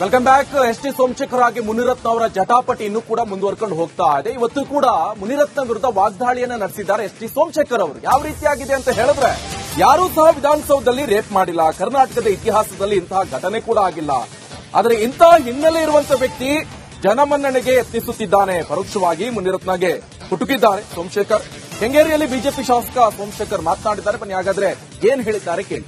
Welcome back S T Somashekar ಹಾಗೆ ಮುನಿರತ್ನ ಅವರ ಜಟಾಪಟಿ ಇನ್ನೂ ಕೂಡ ಮುಂದುವರ್ಕೊಂಡು ಹೋಗ್ತಾ ಇದೆ. ಇವತ್ತು ಕೂಡ ಮುನಿರತ್ನ ವಿರುದ್ಧ ವಾಗ್ದಾಳಿಯನ್ನ ನಡೆಸಿದ್ದಾರೆ ಎಸ್ ಟಿ ಸೋಮಶೇಖರ್ ಅವರು. ಯಾವ ರೀತಿಯಾಗಿದೆ ಅಂತ ಹೇಳಿದ್ರೆ, ಯಾರೂ ಸಹ ವಿಧಾನಸೌಧದಲ್ಲಿ ರೇಪ್ ಮಾಡಿಲ್ಲ. ಕರ್ನಾಟಕದ ಇತಿಹಾಸದಲ್ಲಿ ಇಂತಹ ಘಟನೆ ಕೂಡ ಆಗಿಲ್ಲ. ಆದರೆ ಇಂತಹ ಹಿನ್ನೆಲೆ ಇರುವಂತಹ ವ್ಯಕ್ತಿ ಜನಮನ್ನಣೆಗೆ ಯತ್ನಿಸುತ್ತಿದ್ದಾನೆ. ಪರೋಕ್ಷವಾಗಿ ಮುನಿರತ್ನಗೆ ಹುಟುಕಿದ್ದಾರೆ ಸೋಮಶೇಖರ್. ಕೆಂಗೇರಿಯಲ್ಲಿ ಬಿಜೆಪಿ ಶಾಸಕ ಸೋಮಶೇಖರ್ ಮಾತನಾಡಿದ್ದಾರೆ. ಬನ್ನಿ, ಹಾಗಾದ್ರೆ ಏನ್ ಹೇಳಿದ್ದಾರೆ ಕೇಳಿ.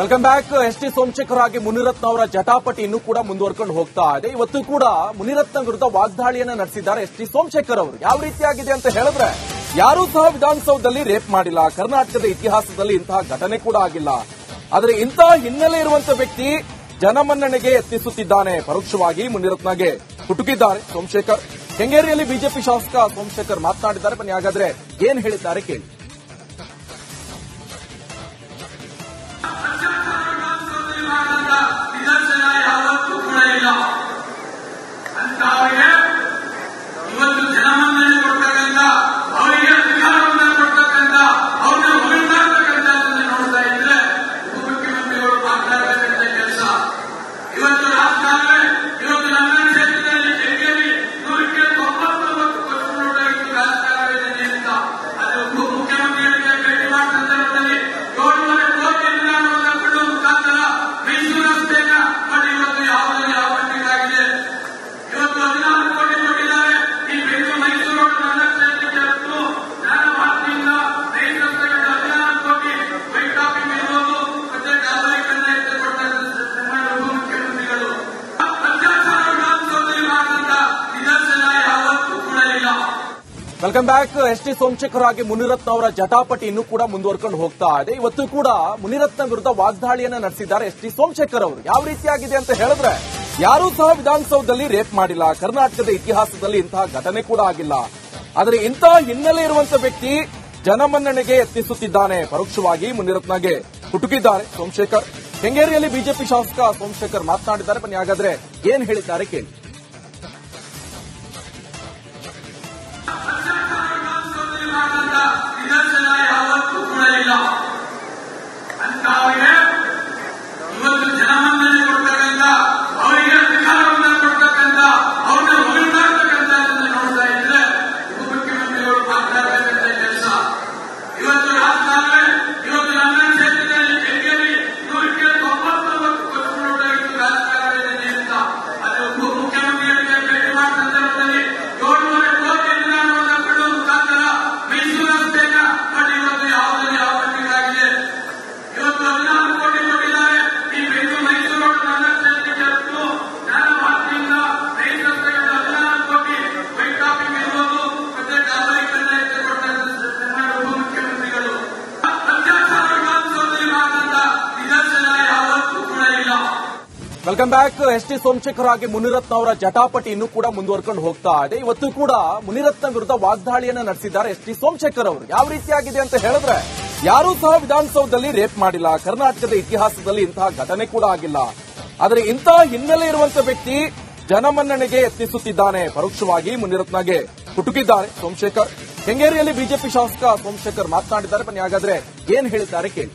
Welcome back S T Somashekar ಹಾಗೆ ಮುನಿರತ್ನ ಅವರ ಜಟಾಪಟಿ ಇನ್ನೂ ಕೂಡ ಮುಂದುವರ್ಕೊಂಡು ಹೋಗ್ತಾ ಇದೆ. ಇವತ್ತು ಕೂಡ ಮುನಿರತ್ನ ವಿರುದ್ಧ ವಾಗ್ದಾಳಿಯನ್ನ ನಡೆಸಿದ್ದಾರೆ ಎಸ್ ಟಿ ಸೋಮಶೇಖರ್ ಅವರು. ಯಾವ ರೀತಿಯಾಗಿದೆ ಅಂತ ಹೇಳಿದ್ರೆ, ಯಾರೂ ಸಹ ವಿಧಾನಸೌಧದಲ್ಲಿ ರೇಪ್ ಮಾಡಿಲ್ಲ. ಕರ್ನಾಟಕದ ಇತಿಹಾಸದಲ್ಲಿ ಇಂತಹ ಘಟನೆ ಕೂಡ ಆಗಿಲ್ಲ. ಆದರೆ ಇಂತಹ ಹಿನ್ನೆಲೆ ಇರುವಂತಹ ವ್ಯಕ್ತಿ ಜನಮನ್ನಣೆಗೆ ಯತ್ನಿಸುತ್ತಿದ್ದಾನೆ. ಪರೋಕ್ಷವಾಗಿ ಮುನಿರತ್ನಗೆ ಹುಟುಕಿದ್ದಾರೆ ಸೋಮಶೇಖರ್. ಕೆಂಗೇರಿಯಲ್ಲಿ ಬಿಜೆಪಿ ಶಾಸಕ ಸೋಮಶೇಖರ್ ಮಾತನಾಡಿದ್ದಾರೆ. ಬನ್ನಿ, ಹಾಗಾದ್ರೆ ಏನ್ ಹೇಳಿದ್ದಾರೆ ಕೇಳಿ. Welcome back S T Somashekar ಆಗಿ ಮುನಿರತ್ನ ಅವರ ಜಟಾಪಟಿ ಇನ್ನೂ ಕೂಡ ಮುಂದುವರ್ಕೊಂಡು ಹೋಗ್ತಾ ಇದೆ. ಇವತ್ತು ಕೂಡ ಮುನಿರತ್ನ ವಿರುದ್ಧ ವಾಗ್ದಾಳಿಯನ್ನ ನಡೆಸಿದ್ದಾರೆ ಎಸ್ ಟಿ ಸೋಮಶೇಖರ್ ಅವರು. ಯಾವ ರೀತಿಯಾಗಿದೆ ಅಂತ ಹೇಳಿದ್ರೆ, ಯಾರೂ ಸಹ ವಿಧಾನಸೌಧದಲ್ಲಿ ರೇಪ್ ಮಾಡಿಲ್ಲ. ಕರ್ನಾಟಕದ ಇತಿಹಾಸದಲ್ಲಿ ಇಂತಹ ಘಟನೆ ಕೂಡ ಆಗಿಲ್ಲ. ಆದರೆ ಇಂತಹ ಹಿನ್ನೆಲೆ ಇರುವಂತಹ ವ್ಯಕ್ತಿ ಜನಮನ್ನಣೆಗೆ ಯತ್ನಿಸುತ್ತಿದ್ದಾನೆ. ಪರೋಕ್ಷವಾಗಿ ಮುನಿರತ್ನಗೆ ಹುಟುಕಿದ್ದಾರೆ ಸೋಮಶೇಖರ್. ಕೆಂಗೇರಿಯಲ್ಲಿ ಬಿಜೆಪಿ ಶಾಸಕ ಸೋಮಶೇಖರ್ ಮಾತನಾಡಿದ್ದಾರೆ. ಬನ್ನಿ, ಹಾಗಾದ್ರೆ ಏನ್ ಹೇಳಿದ್ದಾರೆ ಕೇಳಿ. Welcome back S T Somashekar ಹಾಗೆ ಮುನಿರತ್ನ ಅವರ ಜಟಾಪಟಿ ಇನ್ನೂ ಕೂಡ ಮುಂದುವರ್ಕೊಂಡು ಹೋಗ್ತಾ ಇದೆ. ಇವತ್ತು ಕೂಡ ಮುನಿರತ್ನ ವಿರುದ್ಧ ವಾಗ್ದಾಳಿಯನ್ನ ನಡೆಸಿದ್ದಾರೆ ಎಸ್ ಟಿ ಸೋಮಶೇಖರ್ ಅವರು. ಯಾವ ರೀತಿಯಾಗಿದೆ ಅಂತ ಹೇಳಿದ್ರೆ, ಯಾರೂ ಸಹ ವಿಧಾನಸೌಧದಲ್ಲಿ ರೇಪ್ ಮಾಡಿಲ್ಲ. ಕರ್ನಾಟಕದ ಇತಿಹಾಸದಲ್ಲಿ ಇಂತಹ ಘಟನೆ ಕೂಡ ಆಗಿಲ್ಲ. ಆದರೆ ಇಂತಹ ಹಿನ್ನೆಲೆ ಇರುವಂತಹ ವ್ಯಕ್ತಿ ಜನಮನ್ನಣೆಗೆ ಯತ್ನಿಸುತ್ತಿದ್ದಾನೆ. ಪರೋಕ್ಷವಾಗಿ ಮುನಿರತ್ನಗೆ ಕುಟುಕಿದ್ದಾರೆ ಸೋಮಶೇಖರ್. ಕೆಂಗೇರಿಯಲ್ಲಿ ಬಿಜೆಪಿ ಶಾಸಕ ಸೋಮಶೇಖರ್ ಮಾತನಾಡಿದ್ದಾರೆ. ಬನ್ನಿ ಹಾಗಾದ್ರೆ ಏನ್ ಹೇಳಿದ್ದಾರೆ ಕೇಳಿ.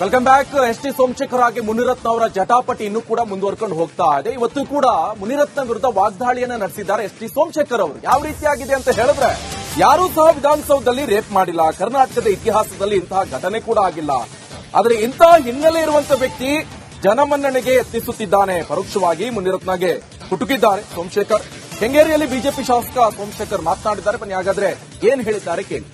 Welcome back S T Somashekar ಹಾಗೆ ಮುನಿರತ್ನ ಅವರ ಜಟಾಪಟಿ ಇನ್ನೂ ಕೂಡ ಮುಂದುವರ್ಕೊಂಡು ಹೋಗ್ತಾ ಇದೆ. ಇವತ್ತು ಕೂಡ ಮುನಿರತ್ನ ವಿರುದ್ಧ ವಾಗ್ದಾಳಿಯನ್ನ ನಡೆಸಿದ್ದಾರೆ ಎಸ್ ಟಿ ಸೋಮಶೇಖರ್ ಅವರು. ಯಾವ ರೀತಿಯಾಗಿದೆ ಅಂತ ಹೇಳಿದ್ರೆ, ಯಾರೂ ಸಹ ವಿಧಾನಸೌಧದಲ್ಲಿ ರೇಪ್ ಮಾಡಿಲ್ಲ. ಕರ್ನಾಟಕದ ಇತಿಹಾಸದಲ್ಲಿ ಇಂತಹ ಘಟನೆ ಕೂಡ ಆಗಿಲ್ಲ. ಆದರೆ ಇಂತಹ ಹಿನ್ನೆಲೆ ಇರುವಂತಹ ವ್ಯಕ್ತಿ ಜನಮನ್ನಣೆಗೆ ಯತ್ನಿಸುತ್ತಿದ್ದಾನೆ. ಪರೋಕ್ಷವಾಗಿ ಮುನಿರತ್ನಗೆ ಕುಟುಕಿದ್ದಾರೆ ಸೋಮಶೇಖರ್. ಕೆಂಗೇರಿಯಲ್ಲಿ ಬಿಜೆಪಿ ಶಾಸಕ ಸೋಮಶೇಖರ್ ಮಾತನಾಡಿದ್ದಾರೆ. ಬನ್ನಿ, ಹಾಗಾದ್ರೆ ಏನ್ ಹೇಳಿದ್ದಾರೆ ಕೇಳಿ.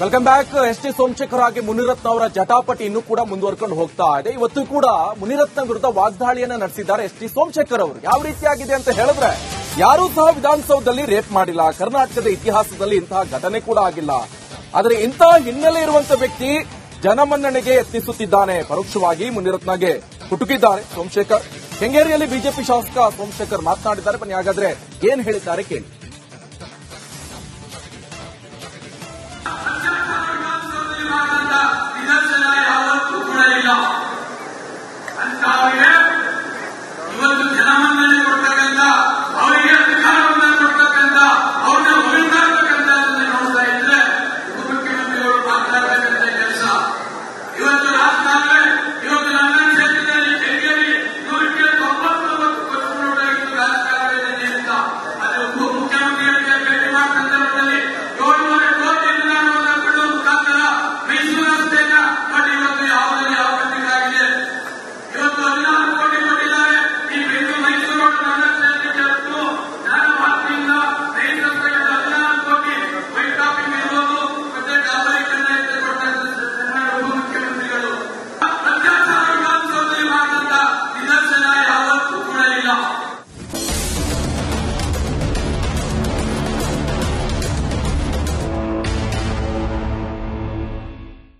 Welcome back S T Somashekar ಹಾಗೆ ಮುನಿರತ್ನ ಅವರ ಜಟಾಪಟಿ ಇನ್ನೂ ಕೂಡ ಮುಂದುವರ್ಕೊಂಡು ಹೋಗ್ತಾ ಇದೆ. ಇವತ್ತು ಕೂಡ ಮುನಿರತ್ನ ವಿರುದ್ಧ ವಾಗ್ದಾಳಿಯನ್ನ ನಡೆಸಿದ್ದಾರೆ ಎಸ್ ಟಿ ಸೋಮಶೇಖರ್ ಅವರು. ಯಾವ ರೀತಿಯಾಗಿದೆ ಅಂತ ಹೇಳಿದ್ರೆ, ಯಾರೂ ಸಹ ವಿಧಾನಸೌಧದಲ್ಲಿ ರೇಪ್ ಮಾಡಿಲ್ಲ. ಕರ್ನಾಟಕದ ಇತಿಹಾಸದಲ್ಲಿ ಇಂತಹ ಘಟನೆ ಕೂಡ ಆಗಿಲ್ಲ. ಆದರೆ ಇಂತಹ ಹಿನ್ನೆಲೆ ಇರುವಂತಹ ವ್ಯಕ್ತಿ ಜನಮನ್ನಣೆಗೆ ಯತ್ನಿಸುತ್ತಿದ್ದಾನೆ. ಪರೋಕ್ಷವಾಗಿ ಮುನಿರತ್ನಗೆ ಕುಟುಕಿದ್ದಾರೆ ಸೋಮಶೇಖರ್. ಕೆಂಗೇರಿಯಲ್ಲಿ ಬಿಜೆಪಿ ಶಾಸಕ ಸೋಮಶೇಖರ್ ಮಾತನಾಡಿದ್ದಾರೆ. ಬನ್ನಿ, ಹಾಗಾದ್ರೆ ಏನ್ ಹೇಳಿದ್ದಾರೆ ಕೇಳಿ.